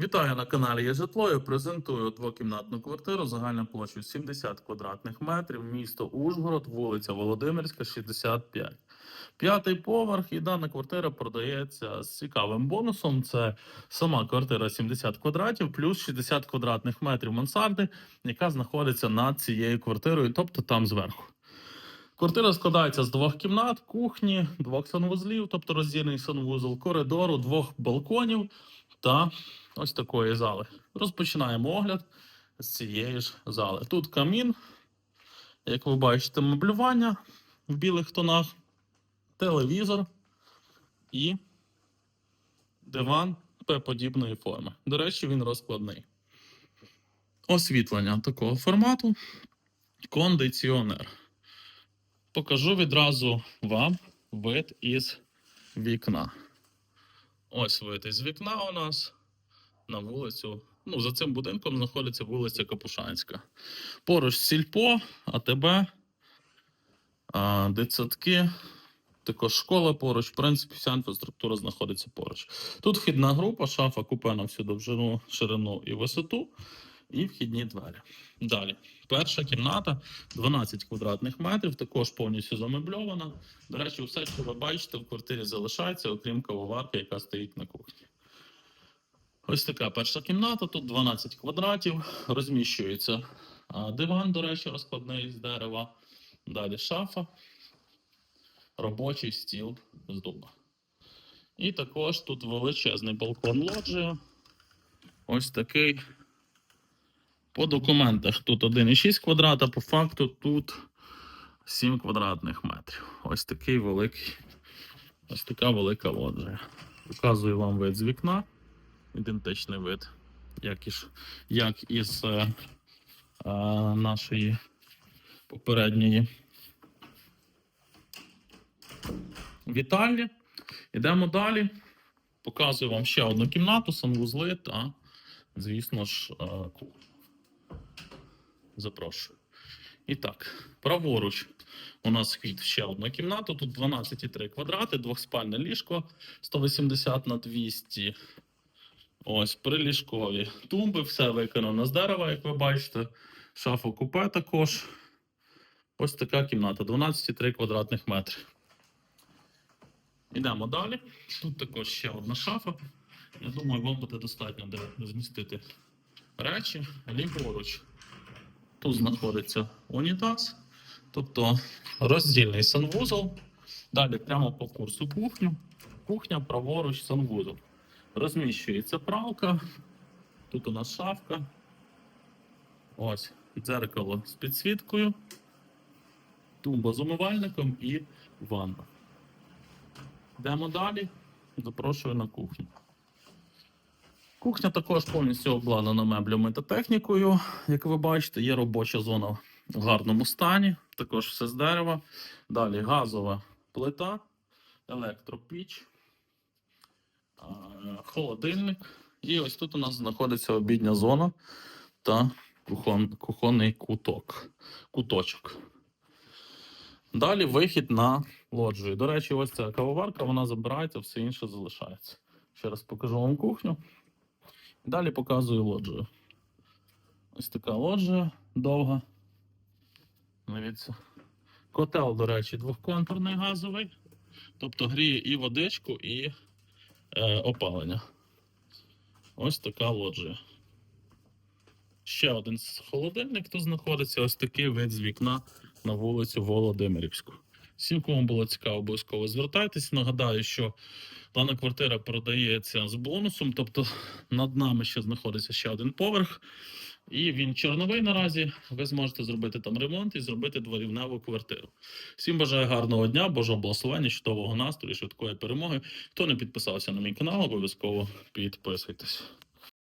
Вітаю на каналі Є житло. Я презентую двокімнатну квартиру загальною площею 70 квадратних метрів, місто Ужгород, вулиця Володимирська, 65. П'ятий поверх, і дана квартира продається з цікавим бонусом. Це сама квартира 70 квадратів, плюс 60 квадратних метрів мансарди, яка знаходиться над цією квартирою, тобто там зверху. Квартира складається з двох кімнат, кухні, двох санвузлів, тобто роздільний санвузол, коридору, двох балконів та ось такої зали. Розпочинаємо огляд з цієї ж зали. Тут камін, як ви бачите, меблювання в білих тонах, телевізор і диван П-подібної форми. До речі, він розкладний. Освітлення такого формату. Кондиціонер. Покажу відразу вам вид із вікна. Ось вид із вікна у нас на вулицю. Ну, за цим будинком знаходиться вулиця Капушанська. Поруч сільпо, АТБ, дитсадки, також школа поруч. В принципі, вся інфраструктура знаходиться поруч. Тут вхідна група, шафа купе на всю довжину, ширину і висоту, і вхідні двері. Далі. Перша кімната 12 квадратних метрів, також повністю замебльована. До речі, все, що ви бачите, в квартирі залишається, окрім кавоварки, яка стоїть на кухні. Ось така перша кімната, тут 12 квадратів, розміщується диван, до речі, розкладний з дерева. Далі шафа, робочий стіл з дуба. І також тут величезний балкон лоджія. Ось такий. По документах тут 1,6 квадрата, по факту тут 7 квадратних метрів. Ось такий великий, ось така велика лоджія. Показую вам вид з вікна ідентичний вид, як із, як із е, е, нашої попередньої вітальні. Йдемо далі. Показую вам ще одну кімнату, санвузли та, звісно ж, е, кухню. Запрошую. І так, праворуч у нас вхід ще одну кімнату. Тут 12,3 квадрати, двохспальне ліжко 180 на 200. Ось приліжкові тумби, все виконано з дерева, як ви бачите. Шафа купе також. Ось така кімната, 12,3 квадратних метри. Йдемо далі. Тут також ще одна шафа. Я думаю, вам буде достатньо де розмістити речі. Ліворуч. Тут знаходиться унітаз, тобто роздільний санвузол. Далі прямо по курсу кухню. Кухня праворуч санвузол. Розміщується пралка. Тут у нас шафка. Ось дзеркало з підсвіткою, тумба з умивальником і ванна. Йдемо далі. Запрошую на кухню. Кухня також повністю обладнана меблями та технікою. Як ви бачите, є робоча зона в гарному стані, також все з дерева. Далі газова плита, електропіч, холодильник. І ось тут у нас знаходиться обідня зона та кухон, кухонний куток, куточок. Далі вихід на лоджію. До речі, ось ця кавоварка, вона забирається, все інше залишається. Ще раз покажу вам кухню. Далі показую лоджію. Ось така лоджія довга. Дивіться. Котел, до речі, двохконтурний газовий. Тобто гріє і водичку, і е, опалення. Ось така лоджія. Ще один холодильник тут знаходиться. Ось такий вид з вікна на вулицю Володимирівську. Всім, кому було цікаво, обов'язково звертайтесь. Нагадаю, що дана квартира продається з бонусом, тобто над нами ще знаходиться ще один поверх. І він чорновий наразі. Ви зможете зробити там ремонт і зробити дворівневу квартиру. Всім бажаю гарного дня, Божого благословення, чудового настрою, швидкої перемоги. Хто не підписався на мій канал, обов'язково підписуйтесь.